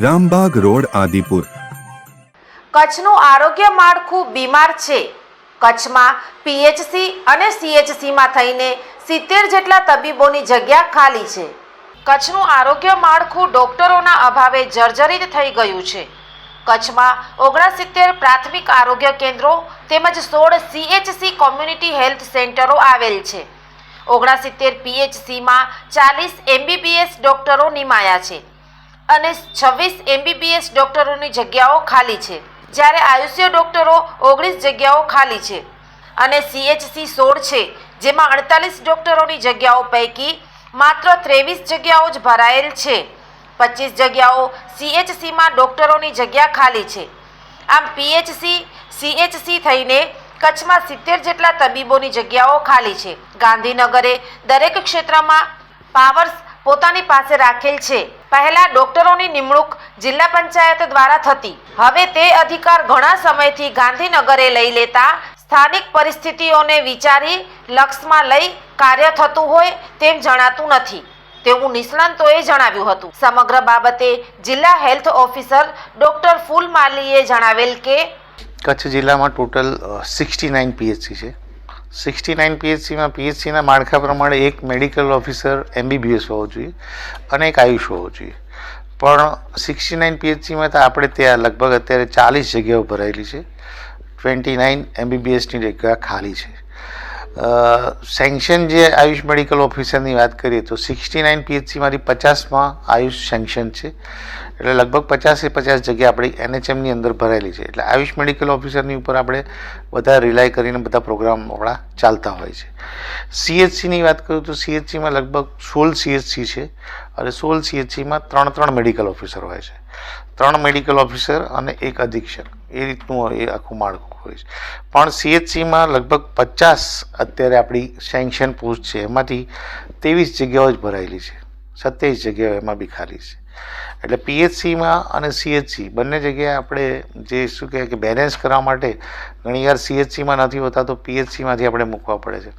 Rambag road, Adipur. કચ્છનું આરોગ્ય માળખું બીમાર છે. કચ્છમાં પીએચસી અને સીએચસીમાં થઈને સિત્તેર જેટલા તબીબોની જગ્યા ખાલી છે. કચ્છનું આરોગ્ય માળખું ડોક્ટરોના અભાવે જર્જરિત થઈ ગયું છે. કચ્છમાં ઓગણસિત્તેર પ્રાથમિક આરોગ્ય કેન્દ્રો તેમજ સોળ સીએચસી કોમ્યુનિટી હેલ્થ સેન્ટરો આવેલ છે. ઓગણસિત્તેર પીએચસીમાં ચાલીસ એમબીબીએસ ડોક્ટરો નિમાયા છે. અને છવ્વીસ એમબીબીએસ ડોક્ટરોની જગ્યાઓ ખાલી છે. જ્યારે આયુષ્ય ડોક્ટરો ઓગણીસ જગ્યાઓ ખાલી છે અને સીએચસી સોળ છે, જેમાં અડતાલીસ ડોક્ટરોની જગ્યાઓ પૈકી માત્ર ત્રેવીસ જગ્યાઓ જ ભરાયેલ છે. પચીસ જગ્યાઓ સીએચસીમાં ડોક્ટરોની જગ્યા ખાલી છે. આમ પીએચસી સીએચસી થઈને કચ્છમાં સિત્તેર જેટલા તબીબોની જગ્યાઓ ખાલી છે. ગાંધીનગરે દરેક ક્ષેત્રમાં પાવર્સ પોતાની પાસે રાખેલ છે. પહેલા ડોક્ટરોની નિમણૂક જિલ્લા પંચાયત દ્વારા થતી. હવે તે અધિકાર ઘણા સમયથી ગાંધીનગરે લઈ લેતા સ્થાનિક પરિસ્થિતિઓને વિચારી લક્ષમાં લઈ કાર્ય થતું હોય તેમ જણાતું નથી. તેવું નિષ્ણાંતોએ જણાવ્યું હતું. સમગ્ર બાબતે જિલ્લા હેલ્થ ઓફિસર ડોક્ટર ફૂલ માલીએ જણાવેલ કે કચ્છ જિલ્લામાં ટોટલ સિક્સટી નાઇન પીએચસી છે. સિક્સટી નાઇન પીએચસીમાં, પીએચસીના માળખા પ્રમાણે એક મેડિકલ ઓફિસર એમબીબીએસ હોવો જોઈએ અને એક આયુષ હોવો જોઈએ. પણ સિક્સટી નાઇન પીએચસીમાં તો આપણે ત્યાં લગભગ અત્યારે ચાલીસ જગ્યાઓ ભરાયેલી છે. ટ્વેન્ટી નાઇન એમબીબીએસની જગ્યા ખાલી છે. સેન્કશન જે આયુષ મેડિકલ ઓફિસરની વાત કરીએ તો સિક્સટી નાઇન પીએચસીમાંથી પચાસમાં આયુષ સેન્કશન છે. એટલે લગભગ પચાસે પચાસ જગ્યા આપણી એનએચએમની અંદર ભરાયેલી છે. એટલે આયુષ મેડિકલ ઓફિસરની ઉપર આપણે બધા રિલાય કરીને બધા પ્રોગ્રામ આપણા ચાલતા હોય છે. સીએચસીની વાત કરું તો સીએચસીમાં લગભગ સોળ સીએચસી છે અને સોળ સીએચસીમાં ત્રણ ત્રણ મેડિકલ ઓફિસર હોય છે. ત્રણ મેડિકલ ઓફિસર અને એક અધિક્ષક. એ રીતનું એ આખું માળખું હોય છે. પણ સીએચસીમાં લગભગ પચાસ અત્યારે આપણી સેન્શન પોસ્ટ છે. એમાંથી ત્રેવીસ જગ્યાઓ જ ભરાયેલી છે. સત્યાવીસ જગ્યાઓ એમાં બી ખાલી છે. એટલે પીએચસીમાં અને સીએચસી, બંને જગ્યાએ આપણે જે શું કહેવાય કે બેલેન્સ કરવા માટે ઘણીવાર સીએચસીમાં નથી હોતા તો પીએચસીમાંથી આપણે મૂકવા પડે છે.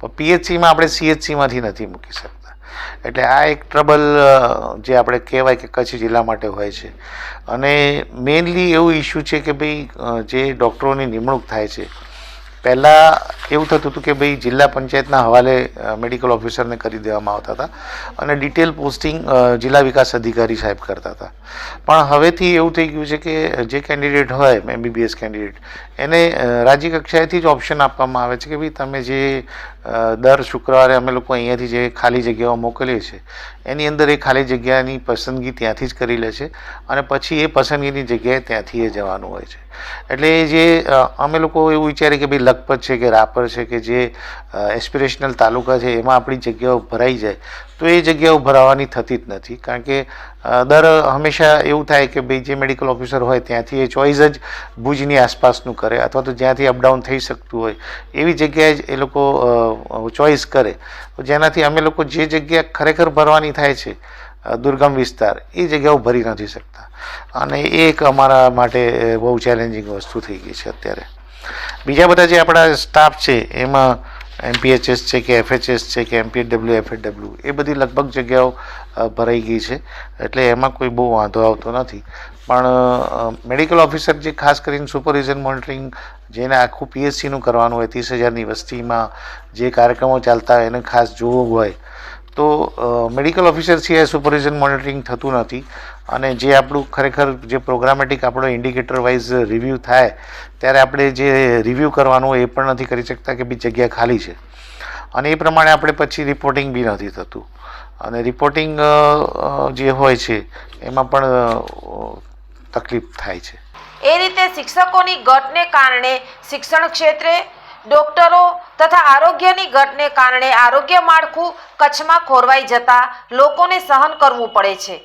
પણ પીએચસીમાં આપણે સીએચસીમાંથી નથી મૂકી શકતા. એટલે આ એક ટ્રબલ જે આપણે કહેવાય કે કચ્છ જિલ્લા માટે હોય છે. અને મેઇનલી એવું ઇસ્યુ છે કે ભાઈ જે ડૉક્ટરોની નિમણૂક થાય છે પહેલાં એવું થતું હતું કે ભાઈ જિલ્લા પંચાયતના હવાલે મેડિકલ ઓફિસરને કરી દેવામાં આવતા હતા અને ડિટેલ પોસ્ટિંગ જિલ્લા વિકાસ અધિકારી સાહેબ કરતા હતા. પણ હવેથી એવું થઈ ગયું છે કે જે કેન્ડિડેટ હોય એમબીબીએસ કેન્ડિડેટ એને રાજ્ય કક્ષાએથી જ ઓપ્શન આપવામાં આવે છે કે ભાઈ તમે જે દર શુક્રવારે અમે લોકો અહીંયાથી જે ખાલી જગ્યાઓ મોકલીએ છીએ, એની અંદર એ ખાલી જગ્યાની પસંદગી ત્યાંથી જ કરી લે છે અને પછી એ પસંદગીની જગ્યાએ ત્યાંથી એ જવાનું હોય છે. એટલે એ જે અમે લોકો એવું વિચારીએ કે ભાઈ લખપત છે કે રાપર છે કે જે એસ્પિરેશનલ તાલુકા છે, એમાં આપણી જગ્યાઓ ભરાઈ જાય, તો એ જગ્યાઓ ભરાવાની થતી જ નથી. કારણ કે દર હંમેશા એવું થાય કે ભાઈ જે મેડિકલ ઓફિસર હોય ત્યાંથી એ ચોઈસ જ ભુજની આસપાસનું કરે અથવા તો જ્યાંથી અપડાઉન થઈ શકતું હોય. એવી જગ્યાએ જ એ લોકો ચોઈસ કરે. તો જેનાથી અમે લોકો જે જગ્યા ખરેખર ભરવાની થાય છે દુર્ગમ વિસ્તાર, એ જગ્યાઓ ભરી નથી શકતા. અને એ એક અમારા માટે બહુ ચેલેન્જિંગ વસ્તુ થઈ ગઈ છે અત્યારે. બીજા બધા જે આપણા સ્ટાફ છે, એમાં એમપીએચએસ છે કે એફએચએસ છે કે એમપીડબ્લ્યુ એફએડબ્લ્યુ એ બધી લગભગ જગ્યાઓ ભરાઈ ગઈ છે. એટલે એમાં કોઈ બહુ વાંધો આવતો નથી. પણ મેડિકલ ઓફિસર જે ખાસ કરીને સુપરવિઝન મોનિટરિંગ જેને આખું પીએચસીનું કરવાનું હોય, ત્રીસ હજારની વસ્તીમાં જે કાર્યક્રમો ચાલતા હોય, એને ખાસ જોવું હોય તો મેડિકલ ઓફિસર સિવાય સુપરવિઝન મોનિટરિંગ થતું નથી. અને જે આપણું ખરેખર જે પ્રોગ્રામેટિક આપણો ઇન્ડિકેટર વાઇઝ રિવ્યૂ થાય, ત્યારે આપણે જે રિવ્યૂ કરવાનું એ પણ નથી કરી શકતા કે બી જગ્યા ખાલી છે. અને એ પ્રમાણે આપણે પછી રિપોર્ટિંગ બી નથી થતું. અને રિપોર્ટિંગ જે હોય છે, એમાં પણ તકલીફ થાય છે. એ રીતે શિક્ષકોની ઘટને કારણે શિક્ષણ ક્ષેત્રે ડોક્ટરો તથા આરોગ્યની ઘટને કારણે આરોગ્ય માળખું કચ્છમાં ખોરવાઈ જતા લોકોને સહન કરવું પડે છે.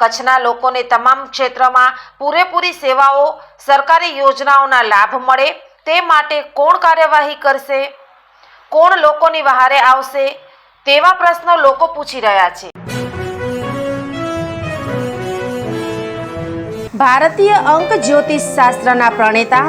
કચ્છના લોકોને તમામ ક્ષેત્રમાં પૂરેપૂરી સેવાઓ, સરકારી યોજનાઓના લાભ મળે તે માટે કોણ કાર્યવાહી કરશે? કોણ લોકોની વહારે આવશે? તેવા પ્રશ્નો લોકો પૂછી રહ્યા છે. ભારતીય અંક જ્યોતિષ શાસ્ત્રના પ્રણેતા